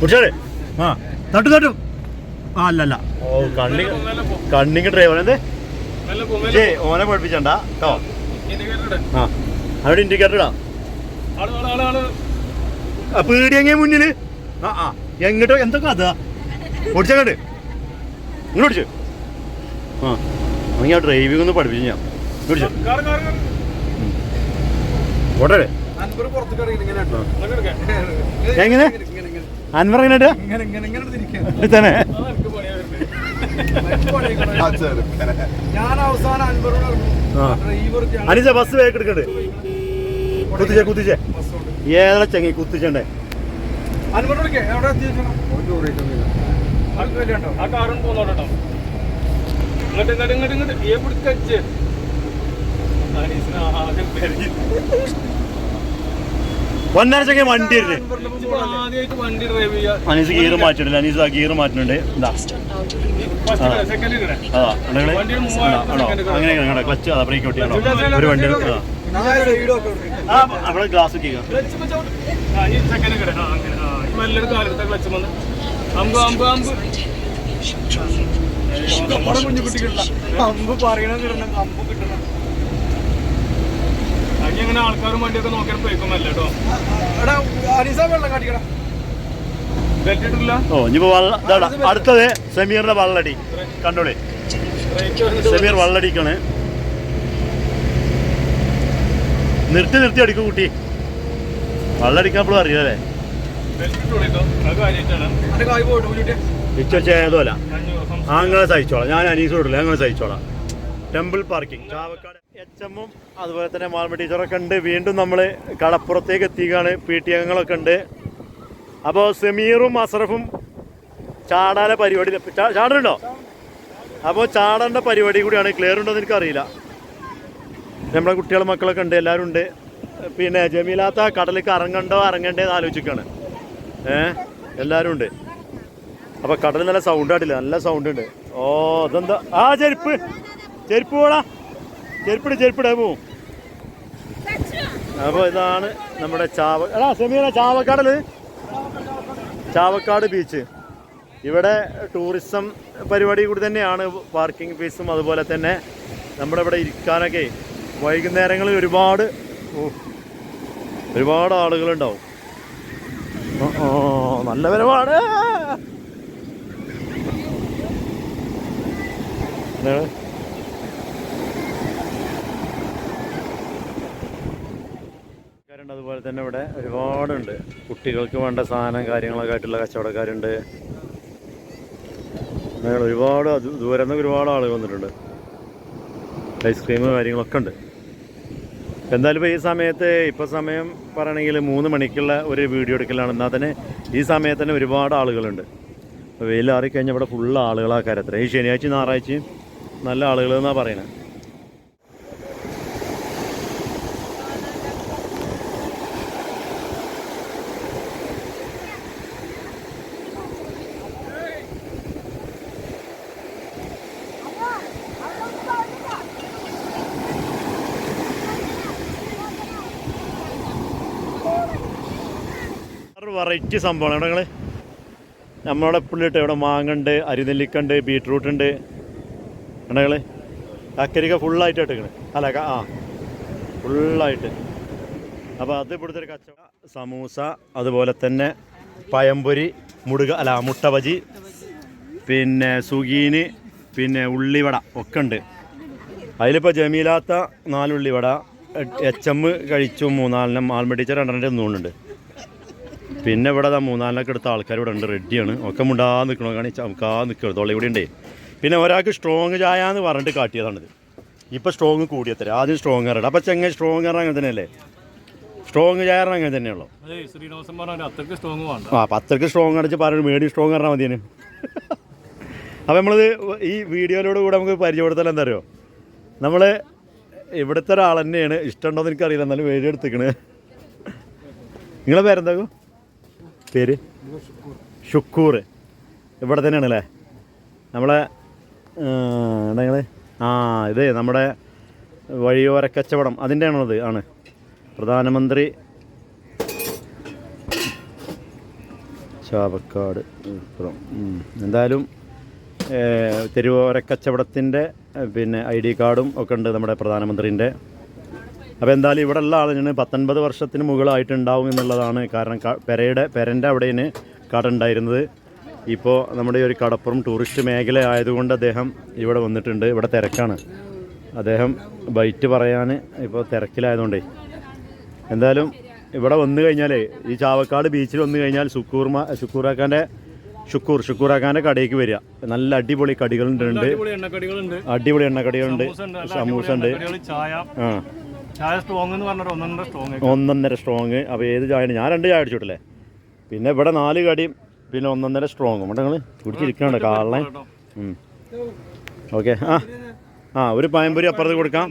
കുടിച്ചാലേ ആ തട്ടു തട്ടു ആ അല്ലല്ല ഓ കണ്ണി കണ്ണിങ് ഡ്രൈവർ എന്തേ? ഓനെ പഠിപ്പിച്ചണ്ട. കേട്ടോ. ആ അവിടെ ഇൻഡിക്കേറ്റർ ഇടാം പീടിയങ്ങ മുന്നിൽ? ആ ആ. എങ്ങോട്ടോ എന്തൊക്കെ അതാ ഓടിച്ചങ്ങോട്ട് ഇങ്ങോട്ട് ഓടിച്ചു. ആ അങ്ങനെ ആ ഡ്രൈവിംഗ് ഒന്ന് പഠിപ്പിച്ചു ഞാൻ. ഓടിച്ചു. ഓട്ടെ എങ്ങനെ? അൻവർ എങ്ങനെ ഇടുക? തന്നെ ഞാൻ അവസാനം അൻപറോട് ആ. ഡ്രൈവർ അനിച്ച ബസ് വേഗം എടുക്കണ്ടേ കുത്തിച്ചേ കുത്തിച്ചേ. ഏതാ ചെങ്ങി കുത്തിച്ചണ്ടേ? എവിടെ ഇങ്ങോട്ട് ഇങ്ങോട്ട് ഇങ്ങോട്ട് പെരുകി. ഒന്നര വണ്ടി അനീസ് ഗിയർ മാറ്റിയിട്ടില്ല അനീസ് ആ ഗിയർ മാറ്റുന്നുണ്ട്. ഇതാ അതാ അങ്ങനെ ക്ലച്ച് അതാ ബ്രേക്ക് ഒട്ടിയാണോ ഒരു വണ്ടി അവിടെ ഗ്ലാസ് കുഞ്ഞു അമ്പ് പറയണത് കിട്ടണം അമ്പ് കിട്ടണം. അങ്ങനെ ആൾക്കാരും വണ്ടിയൊക്കെ നോക്കിയാൽ പോയിക്കുമല്ല കേട്ടോ ഓ ഇനിയിപ്പോ വള്ള അടുത്തത് സമീറിന്റെ വള്ളടി. കണ്ടോളി? സമീർ വള്ളടിക്കാണ്. നിർത്തി നിർത്തി അടിക്കും കുട്ടി. വള്ളടിക്കാപ്പോഴും അറിയാലേ. ബെൽറ്റ് ഇട്ട് കൊടുത്തോ അത് കാര്യമായിട്ടാണ് എന്റെ കായ് പോയിട്ട് കുഞ്ഞുട്ടിയെ ഇച്ചോ ഏതോല അങ്ങനെ സഹിച്ചോളാം. ഞാൻ അനീസ് വിടില്ല അങ്ങനെ സഹിച്ചോളാം. Temple parking. ചാവക്കാട് എച്ച് എമ്മും അതുപോലെ തന്നെ മാൽമ ടീച്ചറൊക്കെ ഉണ്ട്. വീണ്ടും നമ്മൾ കടപ്പുറത്തേക്ക് എത്തിക്കുകയാണ് പി ടി അംഗങ്ങളൊക്കെ ഉണ്ട്. അപ്പോൾ സെമീറും അസറഫും ചാടാലെ പരിപാടി ചാടുന്നുണ്ടോ അപ്പോൾ ചാടേണ്ട പരിപാടി കൂടിയാണ്. ക്ലിയർ ഉണ്ടോ എന്ന് എനിക്കറിയില്ല. നമ്മുടെ കുട്ടികളും മക്കളൊക്കെ ഉണ്ട്. എല്ലാവരും ഉണ്ട്. പിന്നെ ജമീലാത്ത കടലിലേക്ക് ഇറങ്ങണ്ടോ ഇറങ്ങണ്ടേ എന്ന് ആലോചിക്കുകയാണ് ഏഹ് എല്ലാവരും ഉണ്ട്. അപ്പോൾ കടലിൽ നല്ല സൗണ്ട് ആട്ടില്ല നല്ല സൗണ്ട് ഉണ്ട്. ഓ അതെന്താ? ആ ചെരുപ്പ്. ചെരുപ്പ് പോടാ. ചെരുപ്പിട് ചെരുപ്പിട പോവും അപ്പൊ ഇതാണ് നമ്മുടെ ചാവ എടാ സെമീറ ചാവക്കാടൽ. ചാവക്കാട് ബീച്ച് ഇവിടെ ടൂറിസം പരിപാടി കൂടി തന്നെയാണ് പാർക്കിംഗ് ഫീസും അതുപോലെ തന്നെ നമ്മുടെ ഇവിടെ ഇരിക്കാനൊക്കെ വൈകുന്നേരങ്ങളിൽ ഒരുപാട് ഒരുപാട് ആളുകളുണ്ടാവും. നല്ല പരമാണ് എന്താണ്? ആൾക്കാരുണ്ട് അതുപോലെ തന്നെ ഇവിടെ ഒരുപാടുണ്ട്. കുട്ടികൾക്ക് വേണ്ട സാധനം കാര്യങ്ങളൊക്കെ ആയിട്ടുള്ള കച്ചവടക്കാരുണ്ട്. അങ്ങനെ ഒരുപാട് ദൂരെ നിന്ന് ഒരുപാട് ആളുകൾ വന്നിട്ടുണ്ട്. ഐസ്ക്രീം കാര്യങ്ങളൊക്കെ ഉണ്ട്. എന്തായാലും ഇപ്പോൾ ഈ സമയത്ത് ഇപ്പോൾ സമയം പറയണമെങ്കിൽ മൂന്ന് മണിക്കുള്ള ഒരു വീഡിയോ എടുക്കലാണ്. എന്നാൽ തന്നെ ഈ സമയത്ത് തന്നെ ഒരുപാട് ആളുകളുണ്ട്. വെയിലാറിക്കഴിഞ്ഞാൽ വെയിലാറി കഴിഞ്ഞാൽ ഇവിടെ ഫുള്ള് ആളുകളാക്കാരം കാര്യത്തിൽ ഈ ശനിയാഴ്ച ഞായറാഴ്ചയും നല്ല ആളുകൾ എന്നാണ് പറയുന്നത് വെറൈറ്റി സംഭവമാണ് ഇവിടെ നിങ്ങൾ നമ്മളവിടെ പുള്ളിട്ട് ഇവിടെ മാങ്ങണ്ട് അരിനെല്ലിക്കുണ്ട് ബീട്രൂട്ട് ഉണ്ട് ഉണ്ടെങ്കിൽ കക്കരിക്ക ഫുള്ളായിട്ട് എടുക്കണേ അല്ല ആ. ഫുള്ളായിട്ട് അപ്പോൾ അത് ഇവിടുത്തെ ഒരു കച്ചവട. സമൂസ അതുപോലെ തന്നെ പയംപൊരി മുടുക അല്ല മുട്ട ബജി പിന്നെ സുഗീന് പിന്നെ ഉള്ളിവട ഒക്കെ ഉണ്ട്. അതിലിപ്പോൾ ജമീലാത്ത നാലുള്ളിവട എച്ച് എം കഴിച്ചു മൂന്നാലിനും ആൽമ രണ്ടെണ്ണം തിന്നുകൊണ്ടുണ്ട് പിന്നെ ഇവിടെ ദാ മൂന്നാലിനൊക്കെ എടുത്ത ആൾക്കാർ ഇവിടെ ഉണ്ട് റെഡിയാണ് ഒക്കെ മുണ്ടാ നിൽക്കണോ കാണി ചമക്കാ നിൽക്കണം തൊള്ള ഇവിടെ ഉണ്ടേ. പിന്നെ ഒരാൾക്ക് സ്ട്രോങ് ചായ എന്ന് പറഞ്ഞിട്ട് കാട്ടിയതാണിത്. ഇപ്പം സ്ട്രോങ് കൂടിയത്തരാം ആദ്യം സ്ട്രോങ് ഇറങ്ങും അപ്പം ചെങ്ങ സ്ട്രോങ് ഇറങ്ങാൻ അങ്ങനെ തന്നെയല്ലേ? സ്ട്രോങ് ചായ ഇറങ്ങാൻ അങ്ങനെ തന്നെയുള്ളൂ അതെ ശ്രീനിവാസൻ പറഞ്ഞ അത്രയ്ക്ക് സ്ട്രോങ് ആ അടിച്ച് പറഞ്ഞു മേടി സ്ട്രോങ് പറഞ്ഞാൽ മതിയാണ് അപ്പോൾ നമ്മളിത് ഈ വീഡിയോയിലൂടെ കൂടെ നമുക്ക് പരിചയപ്പെടുത്തൽ എന്താ അറിയോ? നമ്മൾ ഇവിടുത്തെ ഒരാൾ തന്നെയാണ്. ഇഷ്ടമുണ്ടോ എന്ന് എനിക്കറിയില്ല. എന്നാലും വീഡിയോ എടുത്തിക്കണ്. നിങ്ങളെ പേരെന്താകും പേര്? ഷുക്കൂർ. ഇവിടെ തന്നെയാണ് അല്ലേ നമ്മളെ നിങ്ങൾ ആ ഇത് നമ്മുടെ വഴിയോര കച്ചവടം. അതിന്റെ ആണോ. അത് ആണ് പ്രധാനമന്ത്രി ചാവക്കാട്. എന്തായാലും തെരുവോര കച്ചവടത്തിന്റെ പിന്നെ ഐ ഡി കാർഡും ഒക്കെ ഉണ്ട് നമ്മുടെ പ്രധാനമന്ത്രിന്റെ. അപ്പോൾ എന്തായാലും ഇവിടെ ഉള്ള ആളിന് പത്തൊൻപത് വർഷത്തിന് മുകളായിട്ടുണ്ടാവും എന്നുള്ളതാണ് കാരണം പെരയുടെ പെരന്റെ അവിടെയാണ് കട ഉണ്ടായിരുന്നത്. ഇപ്പോൾ നമ്മുടെ ഈ ഒരു കടപ്പുറം ടൂറിസ്റ്റ് മേഖല ആയതുകൊണ്ട് അദ്ദേഹം ഇവിടെ വന്നിട്ടുണ്ട്. ഇവിടെ തിരക്കാണ്. അദ്ദേഹം ബൈറ്റ് പറയാൻ ഇപ്പോൾ തിരക്കിലായതുകൊണ്ടേ. എന്തായാലും ഇവിടെ വന്നു കഴിഞ്ഞാലേ ഈ ചാവക്കാട് ബീച്ചിൽ വന്നു കഴിഞ്ഞാൽ സുക്കൂർമ ഷുക്കൂറാക്കാന്റെ ഷുക്കൂർ ഷുക്കൂറാക്കാന്റെ കടയിലേക്ക് വരിക. നല്ല അടിപൊളി കടികളുണ്ട്. അടിപൊളി എണ്ണക്കടികളുണ്ട്. സമൂസ ഉണ്ട്, ആ. സ്ട്രോങ് ഒന്നൊന്നര സ്ട്രോങ് സ്ട്രോങ് അപ്പോൾ ഏത് ചായ ഞാൻ രണ്ട് ചായ അടിച്ചിട്ടില്ലേ പിന്നെ ഇവിടെ നാല് കടിയും പിന്നെ ഒന്നൊന്നര സ്ട്രോങ്ങും ഇവിടെ നിങ്ങൾ കുടിച്ചിരിക്കണുണ്ട് കാളെ ഓക്കെ. ആ. ആ ഒരു പഴംപൊരി അപ്പുറത്ത് കൊടുക്കാം.